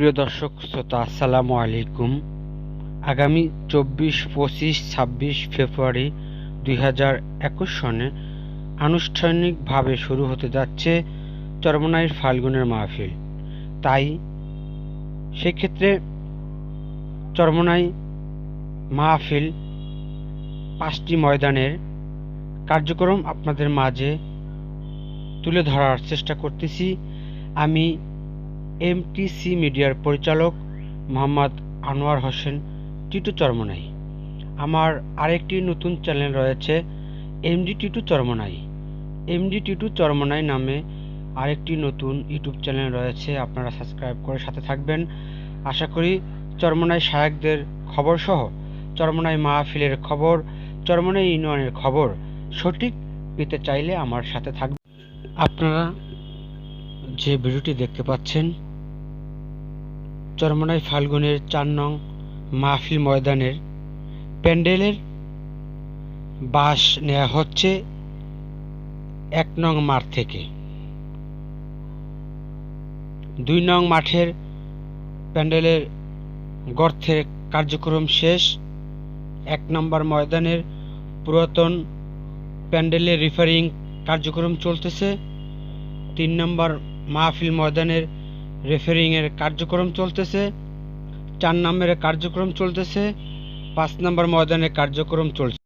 প্রিয় দর্শক, শ্রোতা, আসসালামু আলাইকুম। আগামী চব্বিশ, পঁচিশ, ছাব্বিশ ফেব্রুয়ারি দুই হাজার একুশ সনে আনুষ্ঠানিকভাবে শুরু হতে যাচ্ছে চরমনাইয়ের ফাল্গুনের মাহফিল। তাই সেক্ষেত্রে চরমনাই মাহফিল পাঁচটি ময়দানের কার্যক্রম আপনাদের মাঝে তুলে ধরার চেষ্টা করতেছি। আমি এমটিসি মিডিয়ার পরিচালক মোহাম্মদ আনোয়ার হোসেন, টিটু চরমনাই। আমার আরেকটি নতুন চ্যানেল রয়েছে এমডি টিটু চরমনাই। এমডি টিটু চরমনাই নামে আরেকটি নতুন ইউটিউব চ্যানেল রয়েছে, আপনারা সাবস্ক্রাইব করে সাথে থাকবেন। আশা করি চরমনাই শায়কদের খবর সহ চরমনাই মাহফিলের খবর, চরমনাই ইউনিয়নের খবর সঠিক পেতে চাইলে আমার সাথে থাকবেন। আপনারা যে ভিডিওটি দেখতে পাচ্ছেন চরমনাই ফাল্গুনের চার নং মাহফিল ময়দানের প্যান্ডেলের বাস নেওয়া হচ্ছে এক নং মাঠ থেকে। দুই নং মাঠের প্যান্ডেলের গর্থের কার্যক্রম শেষ। এক নম্বর ময়দানের পুরাতন প্যান্ডেলের রিফারিং কার্যক্রম চলতেছে। তিন নম্বর মাহফিল ময়দানের রেফারিংয়ের কার্যক্রম চলতেছে চার নম্বরের কার্যক্রম চলতেছে পাঁচ নম্বর ময়দানের কার্যক্রম চলছে।